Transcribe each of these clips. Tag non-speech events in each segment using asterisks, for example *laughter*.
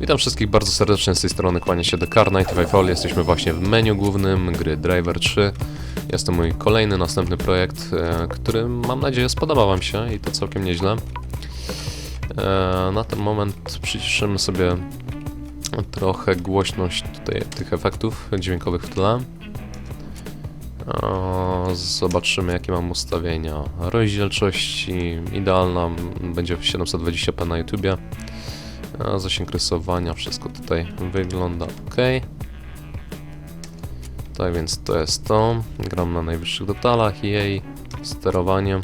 Witam wszystkich bardzo serdecznie z tej strony, kłania się The Car 95 All. Jesteśmy właśnie w menu głównym gry Driver 3. Jest to mój kolejny, następny projekt, e, który mam nadzieję spodoba Wam się i to całkiem nieźle. E, na ten moment przyciszymy sobie trochę głośność tutaj tych efektów dźwiękowych w tle. E, Zobaczymy jakie mam ustawienia rozdzielczości. Idealna będzie w 720p na YouTubie. A zasięg rysowania, wszystko tutaj wygląda ok. Tak więc to jest to. Gram na najwyższych detalach i jej sterowanie.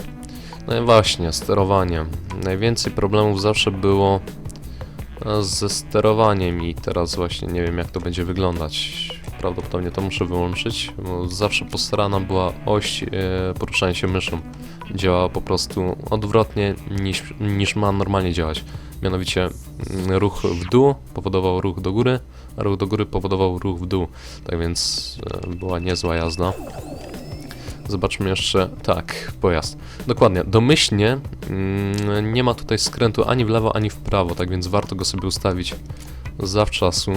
No i właśnie, sterowanie. Najwięcej problemów zawsze było e, ze sterowaniem i teraz właśnie nie wiem jak to będzie wyglądać. Prawdopodobnie to muszę wyłączyć, bo zawsze postarana była oś e, poruszania się myszą. Działa po prostu odwrotnie niż, niż ma normalnie działać. Mianowicie mm, ruch w dół powodował ruch do góry, a ruch do góry powodował ruch w dół. Tak więc e, była niezła jazda. Zobaczmy jeszcze. Tak, pojazd. Dokładnie. Domyślnie mm, nie ma tutaj skrętu ani w lewo, ani w prawo, tak więc warto go sobie ustawić zawczasu.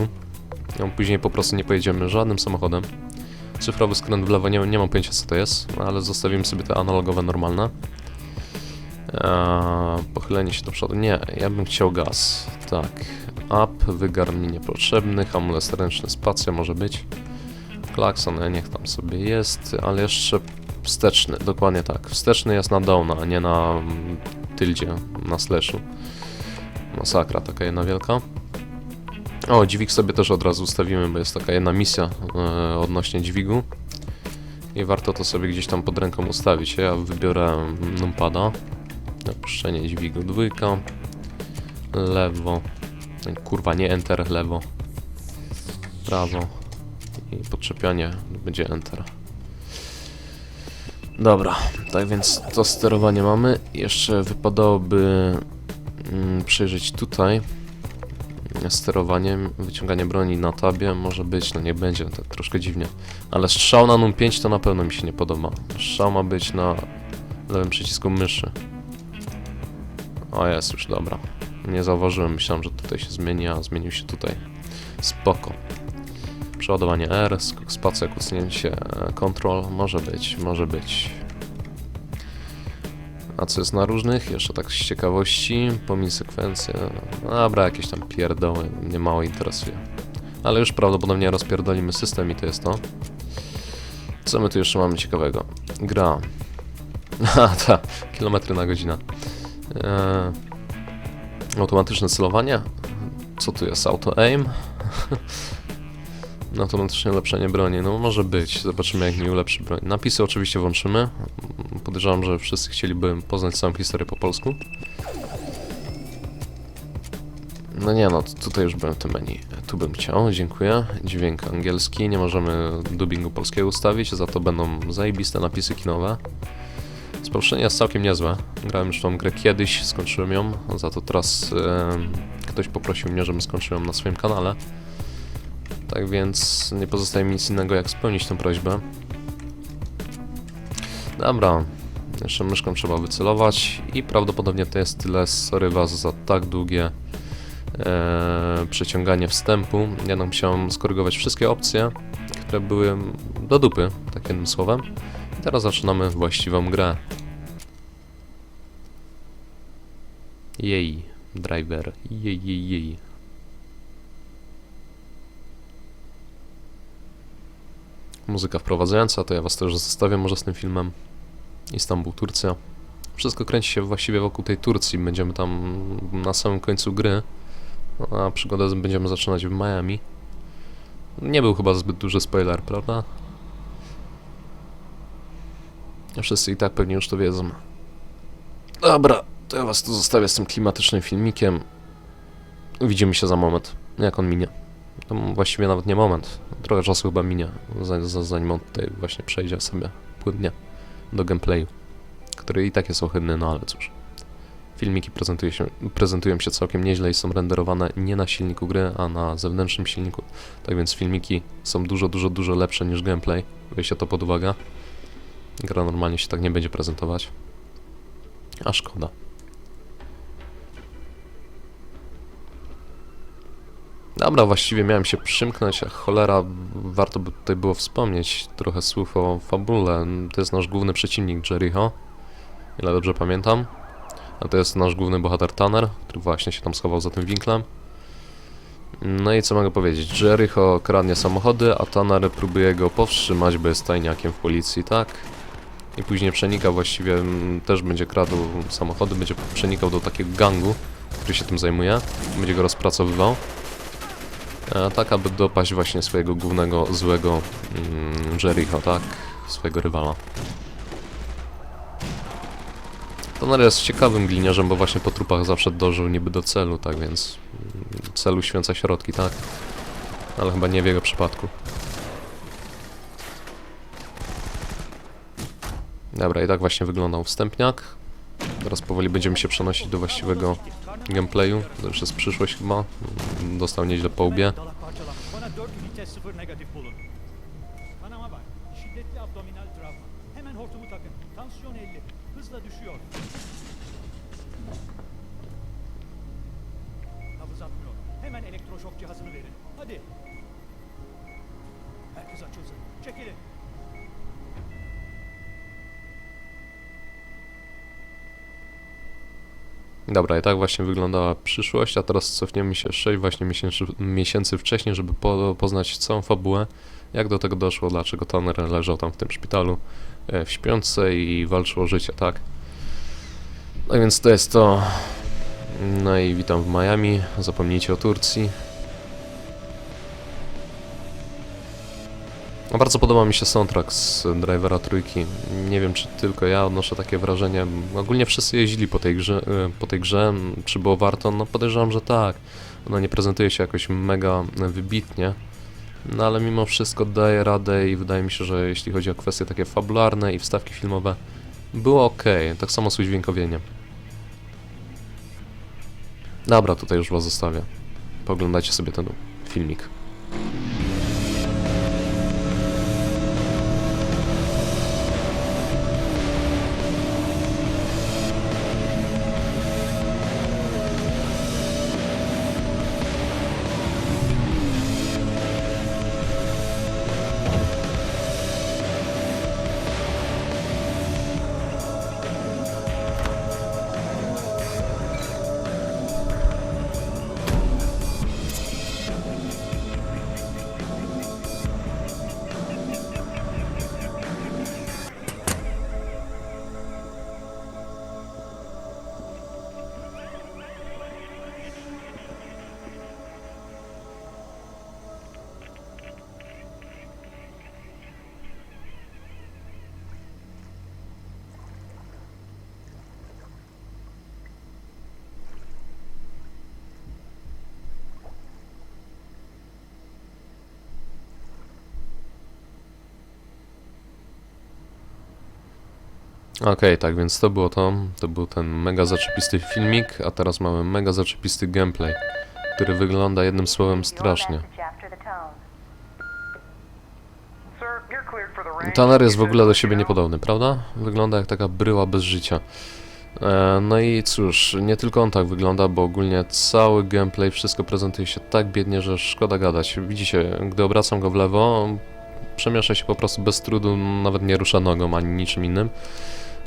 No, później po prostu nie pojedziemy żadnym samochodem. Cyfrowy skręt w lewo, nie, nie mam pojęcia co to jest, ale zostawimy sobie te analogowe normalne. Eee, pochylenie się do przodu. Nie, ja bym chciał gaz. Tak. Up, wygar mi niepotrzebny, hamulec ręczny, spacja może być. Klakson, e, niech tam sobie jest, ale jeszcze wsteczny, dokładnie tak. Wsteczny jest na downa, a nie na mm, tyldzie, na slashu. Masakra taka jedna wielka. O, dźwig sobie też od razu ustawimy, bo jest taka jedna misja e, odnośnie dźwigu. I warto to sobie gdzieś tam pod ręką ustawić. Ja wybiorę numpada. Dźwigu dwójka. Lewo. Kurwa, nie enter, lewo. Prawo. I podczepianie będzie enter. Dobra, tak więc to sterowanie mamy. Jeszcze wypadałoby mm, przejrzeć tutaj sterowaniem, wyciąganie broni na tabie może być, no nie będzie, tak troszkę dziwnie. Ale strzał na NUM5 to na pewno mi się nie podoba. Strzał ma być na lewym przycisku myszy. O jest już, dobra. Nie zauważyłem, myślałem, że tutaj się zmieni, a zmienił się tutaj. Spoko. Przeładowanie R, spacja, kucnięcie, e, control, może być, może być. A co jest na różnych? Jeszcze tak z ciekawości, pomiń sekwencję. Dobra, jakieś tam pierdoły, mnie mało interesuje. Ale już prawdopodobnie rozpierdolimy system i to jest to. Co my tu jeszcze mamy ciekawego? Gra. *laughs* A, ta, kilometry na godzinę. Eee, automatyczne celowanie. Co tu jest? Auto aim. *laughs* Automatyczne ulepszenie broni. No może być. Zobaczymy jak mi ulepszy broń. Napisy oczywiście włączymy. Podejrzewam, że wszyscy chcieliby poznać całą historię po polsku. No nie no, tutaj już byłem w tym menu. Tu bym chciał, dziękuję. Dźwięk angielski, nie możemy dubbingu polskiego ustawić, za to będą zajebiste napisy kinowe. Spolszczenie jest całkiem niezłe. Grałem już tą grę kiedyś, skończyłem ją, za to teraz ktoś poprosił mnie, żebym skończył ją na swoim kanale. Tak więc nie pozostaje mi nic innego jak spełnić tę prośbę. Dobra, jeszcze myszką trzeba wycelować i prawdopodobnie to jest tyle. Sorry was za tak długie e, przeciąganie wstępu. Ja musiałem skorygować wszystkie opcje, które były do dupy, tak jednym słowem. Teraz zaczynamy właściwą grę. Jej, driver, jej, jej, jej. Muzyka wprowadzająca, to ja was też zostawię może z tym filmem. Istanbul, Turcja. Wszystko kręci się właściwie wokół tej Turcji. Będziemy tam na samym końcu gry, a przygodę będziemy zaczynać w Miami. Nie był chyba zbyt duży spoiler, prawda? Wszyscy i tak pewnie już to wiedzą. Dobra, to ja was tu zostawię z tym klimatycznym filmikiem. Widzimy się za moment, jak on minie. To właściwie nawet nie moment. Trochę czasu chyba minie, za- za- zanim on tutaj właśnie przejdzie sobie płynnie do gameplayu, który i tak jest ohydny, no ale cóż. Filmiki prezentuje się, prezentują się całkiem nieźle i są renderowane nie na silniku gry, a na zewnętrznym silniku. Tak więc filmiki są dużo, dużo, dużo lepsze niż gameplay. Weźcie to pod uwagę. Gra normalnie się tak nie będzie prezentować. A szkoda. Dobra, właściwie miałem się przymknąć, a cholera, warto by tutaj było wspomnieć trochę słów o fabule. To jest nasz główny przeciwnik Jericho, ile dobrze pamiętam. A to jest nasz główny bohater Tanner, który właśnie się tam schował za tym winklem. No i co mogę powiedzieć? Jericho kradnie samochody, a Tanner próbuje go powstrzymać, bo jest tajniakiem w policji, tak? I później przenika właściwie, mm, też będzie kradł samochody, będzie przenikał do takiego gangu, który się tym zajmuje. Będzie go rozpracowywał. E, tak, aby dopaść właśnie swojego głównego złego mm, Jericho, tak? Swojego rywala. Toner jest ciekawym gliniarzem, bo właśnie po trupach zawsze dążył niby do celu, tak więc mm, celu święca środki, tak? Ale chyba nie w jego przypadku. Dobra, i tak właśnie wyglądał wstępniak. Teraz powoli będziemy się przenosić do właściwego gameplayu. To już jest przyszłość chyba. Dostał nieźle po łbie. Dobra, i tak właśnie wyglądała przyszłość, a teraz cofniemy się 6 właśnie miesięcy, miesięcy wcześniej, żeby po, poznać całą fabułę, jak do tego doszło, dlaczego Tanner leżał tam w tym szpitalu e, w śpiące i walczył o życie, tak? No więc to jest to. No i witam w Miami, zapomnijcie o Turcji. No bardzo podoba mi się soundtrack z Drivera Trójki. Nie wiem, czy tylko ja odnoszę takie wrażenie. Ogólnie wszyscy jeździli po tej grze, e, po tej grze. czy było warto? No podejrzewam, że tak. Ona nie prezentuje się jakoś mega wybitnie. No ale mimo wszystko daje radę i wydaje mi się, że jeśli chodzi o kwestie takie fabularne i wstawki filmowe, było ok. Tak samo z udźwiękowieniem. Dobra, tutaj już was zostawię. Poglądajcie sobie ten filmik. Okej, tak więc to było to. To był ten mega zaczepisty filmik, a teraz mamy mega zaczepisty gameplay, który wygląda jednym słowem strasznie. Tanner jest w ogóle do siebie niepodobny, prawda? Wygląda jak taka bryła bez życia. E, no i cóż, nie tylko on tak wygląda, bo ogólnie cały gameplay, wszystko prezentuje się tak biednie, że szkoda gadać. Widzicie, gdy obracam go w lewo, przemiesza się po prostu bez trudu, nawet nie rusza nogą ani niczym innym.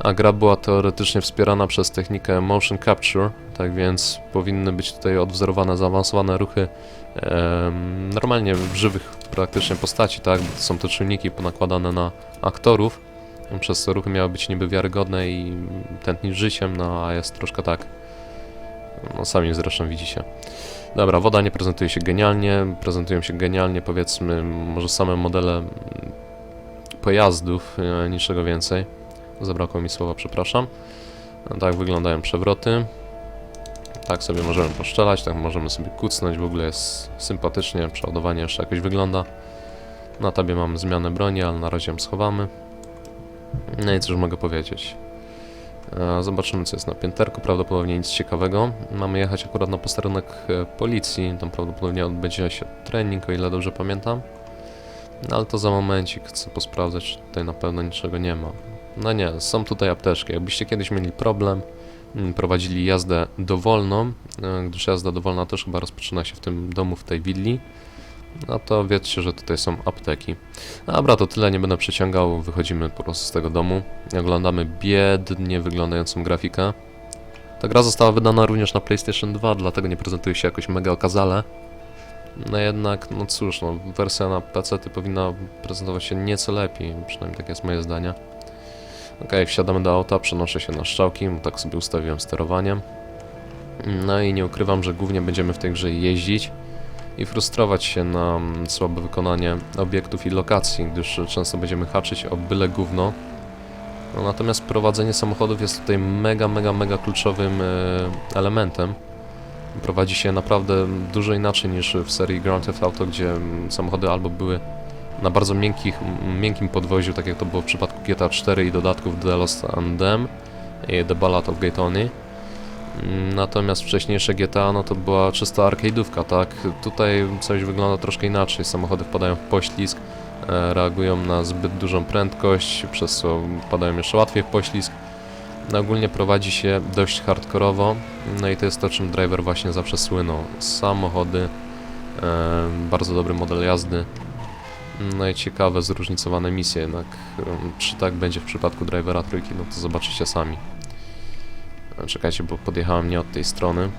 A gra była teoretycznie wspierana przez technikę motion capture, tak więc powinny być tutaj odwzorowane zaawansowane ruchy em, normalnie w żywych praktycznie postaci, tak? Bo to są te czujniki ponakładane na aktorów, przez co ruchy miały być niby wiarygodne i tętnić życiem, no a jest troszkę tak. No sami zresztą widzicie. Dobra, woda nie prezentuje się genialnie, prezentują się genialnie powiedzmy może same modele pojazdów, e, niczego więcej. Zabrakło mi słowa, przepraszam. No, tak wyglądają przewroty. Tak sobie możemy poszczelać, tak możemy sobie kucnąć, w ogóle jest sympatycznie, przeładowanie jeszcze jakoś wygląda. Na tabie mamy zmianę broni, ale na razie ją schowamy. No i cóż mogę powiedzieć. E, Zobaczymy co jest na pięterku, prawdopodobnie nic ciekawego. Mamy jechać akurat na posterunek e, policji, tam prawdopodobnie odbędzie się trening, o ile dobrze pamiętam. No ale to za momencik, chcę posprawdzać, czy tutaj na pewno niczego nie ma. No nie, są tutaj apteczki. Jakbyście kiedyś mieli problem, mm, prowadzili jazdę dowolną, e, gdyż jazda dowolna też chyba rozpoczyna się w tym domu, w tej willi. No to wiedzcie, że tutaj są apteki. Dobra, to tyle, nie będę przeciągał, wychodzimy po prostu z tego domu. Oglądamy biednie wyglądającą grafikę. Ta gra została wydana również na PlayStation 2, dlatego nie prezentuje się jakoś mega okazale. No jednak, no cóż, no, wersja na PC powinna prezentować się nieco lepiej, przynajmniej takie jest moje zdanie. Okej, wsiadamy do auta, przenoszę się na strzałki, tak sobie ustawiłem sterowanie. No i nie ukrywam, że głównie będziemy w tej grze jeździć i frustrować się na mm, słabe wykonanie obiektów i lokacji, gdyż często będziemy haczyć o byle gówno. No, natomiast prowadzenie samochodów jest tutaj mega, mega, mega kluczowym e, elementem. Prowadzi się naprawdę dużo inaczej niż w serii Grand Theft Auto, gdzie mm, samochody albo były na bardzo miękkich, miękkim podwoziu, tak jak to było w przypadku GTA 4 i dodatków The Lost and Them The Ballad of Gay Tony. Mm, Natomiast wcześniejsze GTA no to była czysta arcade'ówka, tak? Tutaj coś wygląda troszkę inaczej. Samochody wpadają w poślizg, e, reagują na zbyt dużą prędkość, przez co wpadają jeszcze łatwiej w poślizg. No, ogólnie prowadzi się dość hardkorowo, no i to jest to, czym driver właśnie zawsze słynął. Samochody, e, bardzo dobry model jazdy, no i ciekawe, zróżnicowane misje, jednak czy tak będzie w przypadku drivera trójki, no to zobaczycie sami. E, Czekajcie, bo podjechałem nie od tej strony.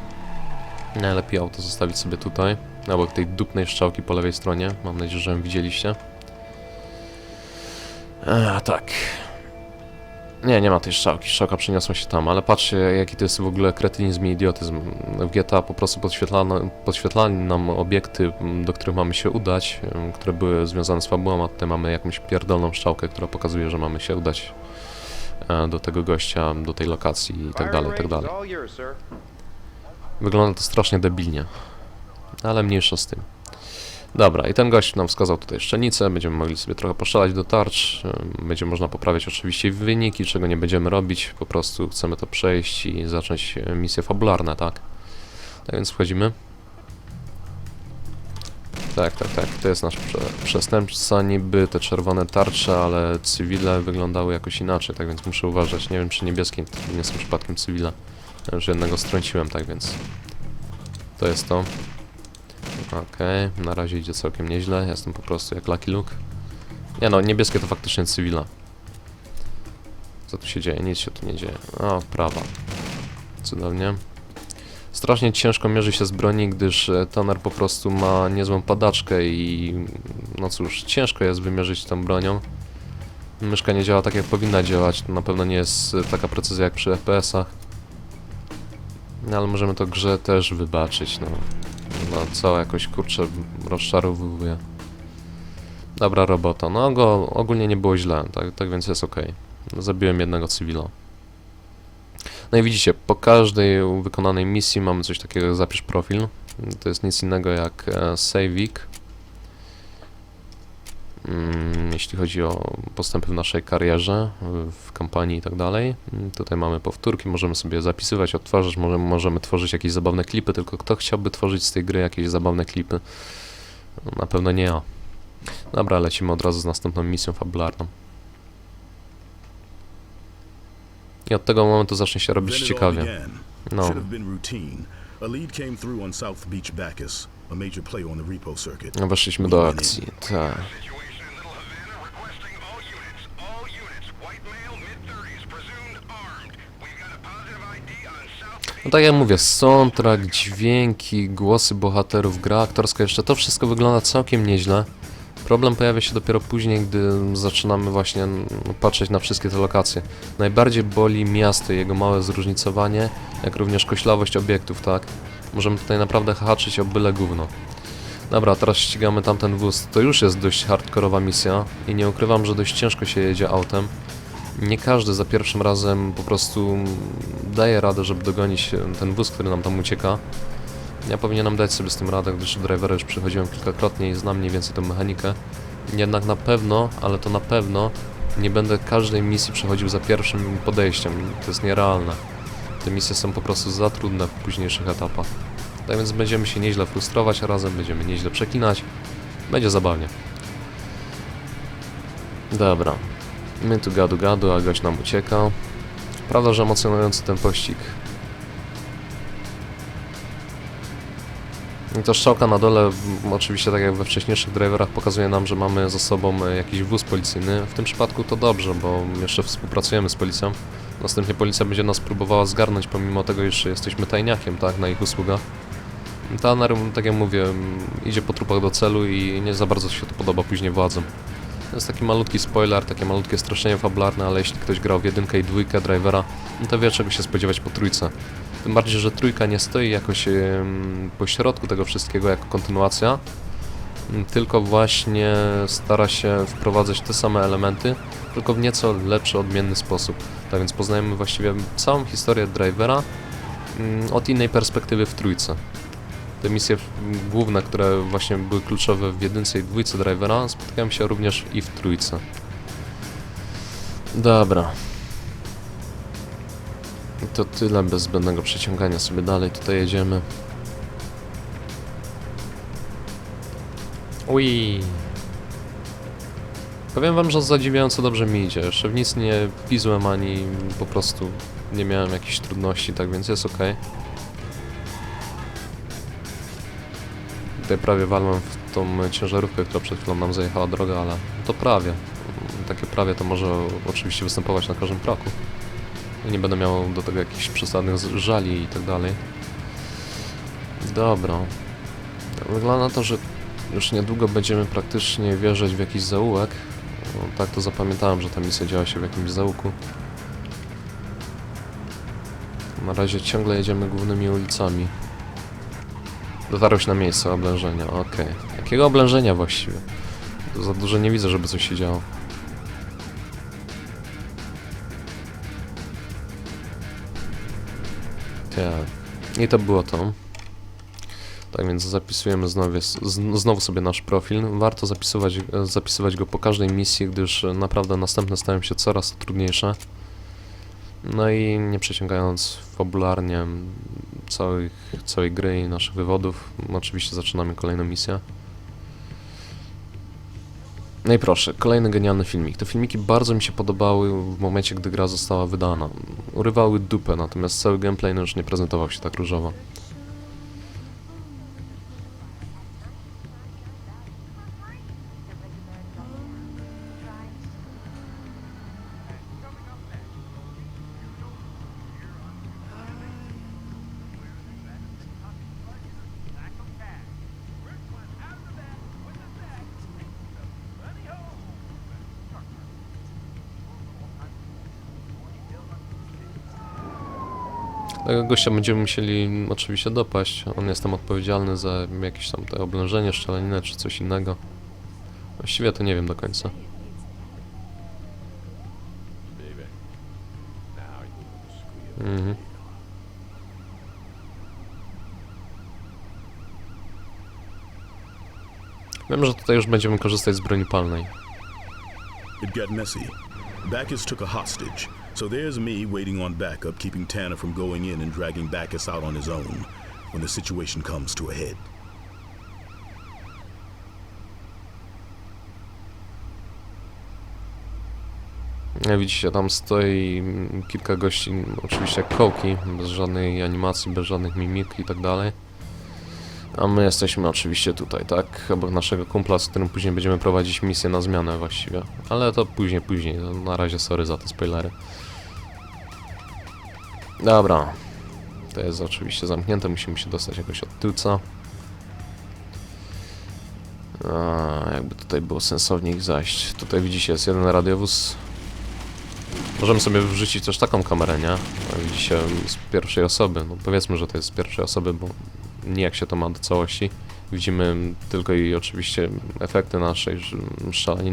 Najlepiej auto zostawić sobie tutaj, obok tej dupnej strzałki po lewej stronie. Mam nadzieję, że ją widzieliście. A, tak. Nie, nie ma tej strzałki. Strzałka przeniosła się tam, ale patrzcie, jaki to jest w ogóle kretynizm i idiotyzm. W GTA po prostu podświetlano, podświetlali nam obiekty, do których mamy się udać, które były związane z fabułą, a tutaj mamy jakąś pierdolną strzałkę, która pokazuje, że mamy się udać e, do tego gościa, do tej lokacji i tak dalej, i tak dalej. Wygląda to strasznie debilnie, ale mniejsza z tym. Dobra, i ten gość nam wskazał tutaj szczelnicę, będziemy mogli sobie trochę poszalać do tarcz, będzie można poprawiać oczywiście wyniki, czego nie będziemy robić, po prostu chcemy to przejść i zacząć e, misje fabularne, tak? Tak więc wchodzimy. Tak, tak, tak, to jest nasz prze przestępca, niby te czerwone tarcze, ale cywile wyglądały jakoś inaczej, tak więc muszę uważać, nie wiem czy niebieskie nie są przypadkiem cywile. Ja Już jednego strąciłem, tak więc to jest to. Okej, na razie idzie całkiem nieźle. Jestem po prostu jak Lucky Luke. Nie no, niebieskie to faktycznie cywila. Co tu się dzieje? Nic się tu nie dzieje. O, prawa. Cudownie. Strasznie ciężko mierzy się z broni, gdyż e, toner po prostu ma niezłą padaczkę i... No cóż, ciężko jest wymierzyć tą bronią. Myszka nie działa tak jak powinna działać, to na pewno nie jest e, taka precyzja jak przy FPS-ach. No ale możemy to grze też wybaczyć, no. No co, jakoś kurczę rozczarowuje. Dobra robota. No go ogólnie nie było źle, tak, tak więc jest ok. Zabiłem jednego cywila. No i widzicie, po każdej wykonanej misji mamy coś takiego zapisz profil. To jest nic innego jak e, saveik. Mm, jeśli chodzi o postępy w naszej karierze, w- kampanii i tak dalej. Mm, Tutaj mamy powtórki, możemy sobie zapisywać, odtwarzać, możemy, możemy tworzyć jakieś zabawne klipy, tylko kto chciałby tworzyć z tej gry jakieś zabawne klipy? Na pewno nie ja. Dobra, lecimy od razu z następną misją fabularną. I od tego momentu zacznie się robić ciekawie. No, Should have been routine. No tak jak mówię, soundtrack, dźwięki, głosy bohaterów, gra aktorska, jeszcze to wszystko wygląda całkiem nieźle. Problem pojawia się dopiero później, gdy zaczynamy właśnie mm, patrzeć na wszystkie te lokacje. Najbardziej boli miasto i jego małe zróżnicowanie, jak również koślawość obiektów, tak? Możemy tutaj naprawdę haczyć o byle gówno. Dobra, teraz ścigamy tamten wóz. To już jest dość hardkorowa misja i nie ukrywam, że dość ciężko się jedzie autem. Nie każdy za pierwszym razem po prostu daje radę, żeby dogonić ten wóz, który nam tam ucieka. Ja powinienem dać sobie z tym radę, gdyż do drivera już przychodziłem kilkakrotnie i znam mniej więcej tę mechanikę. Jednak na pewno, ale to na pewno nie będę każdej misji przechodził za pierwszym podejściem. To jest nierealne. Te misje są po prostu za trudne w późniejszych etapach. Tak więc będziemy się nieźle frustrować razem, będziemy nieźle przeklinać. Będzie zabawnie. Dobra. My tu gadu gadu, a gość nam ucieka. Prawda, że emocjonujący ten pościg. I to strzałka na dole, oczywiście tak jak we wcześniejszych driverach, pokazuje nam, że mamy za sobą e, jakiś wóz policyjny. W tym przypadku to dobrze, bo jeszcze współpracujemy z policją. Następnie policja będzie nas próbowała zgarnąć, pomimo tego, iż jesteśmy tajniakiem, tak, na ich usługach. Ta, tak jak mówię, m, idzie po trupach do celu i nie za bardzo się to podoba później władzom. To jest taki malutki spoiler, takie malutkie streszczenie fabularne, ale jeśli ktoś grał w jedynkę i dwójkę drivera, no to wie czego się spodziewać po trójce. Tym bardziej, że trójka nie stoi jakoś po środku tego wszystkiego jako kontynuacja, tylko właśnie stara się wprowadzać te same elementy, tylko w nieco lepszy, odmienny sposób. Tak więc poznajemy właściwie całą historię drivera mm, od innej perspektywy w trójce. Te misje główne, które właśnie były kluczowe w jedynce i dwójce drivera, spotykają się również i w trójce. Dobra. I to tyle bez zbędnego przeciągania sobie dalej. Tutaj jedziemy. Ui. Powiem wam, że zadziwiająco dobrze mi idzie. Jeszcze w nic nie pizłem ani po prostu nie miałem jakichś trudności, tak więc jest ok. Tutaj prawie walłem w tą ciężarówkę, która przed chwilą nam zajechała drogę, ale to prawie. Takie prawie to może oczywiście występować na każdym kroku. Nie będę miał do tego jakichś przesadnych żali i tak dalej. Dobra. Wygląda na to, że już niedługo będziemy praktycznie wjeżdżać w jakiś zaułek. No, tak to zapamiętałem, że ta misja działa się w jakimś zaułku. Na razie ciągle jedziemy głównymi ulicami. Dotarłeś na miejsce oblężenia, okej. Jakiego oblężenia właściwie? To za dużo nie widzę, żeby coś się działo. Tak. I to było to. Tak więc zapisujemy znowu, znowu sobie nasz profil. Warto zapisywać, zapisywać go po każdej misji, gdyż naprawdę następne stają się coraz trudniejsze. No i nie przeciągając fabularnie całych, całej gry i naszych wywodów, oczywiście zaczynamy kolejną misję. No i proszę, kolejny genialny filmik. Te filmiki bardzo mi się podobały w momencie, gdy gra została wydana. Urywały dupę, natomiast cały gameplay no już nie prezentował się tak różowo. Tego gościa będziemy musieli oczywiście dopaść. On jest tam odpowiedzialny za jakieś tam te oblężenie, szczelaninę czy coś innego. Właściwie to nie wiem do końca. Mhm. Wiem, że tutaj już będziemy korzystać z broni palnej. It got messy. Bacchus took a hostage, so there's me waiting on backup, keeping Tanner from going in and dragging Bacchus out on his own when the situation comes to a head. Widzicie, tam stoi kilka gości, oczywiście jak kołki, bez żadnej animacji, bez żadnych mimik i tak dalej. A my jesteśmy oczywiście tutaj, tak? Obok naszego kumpla, z którym później będziemy prowadzić misję na zmianę właściwie. Ale to później, później. Na razie sorry za te spoilery. Dobra. To jest oczywiście zamknięte, musimy się dostać jakoś od tyłca. A, jakby tutaj było sensownie ich zajść. Tutaj widzicie, jest jeden radiowóz Możemy sobie wrzucić też taką kamerę, nie? Widzicie z pierwszej osoby. No powiedzmy, że to jest z pierwszej osoby, bo nijak się to ma do całości. Widzimy tylko i oczywiście efekty naszej sz- strzelaniny.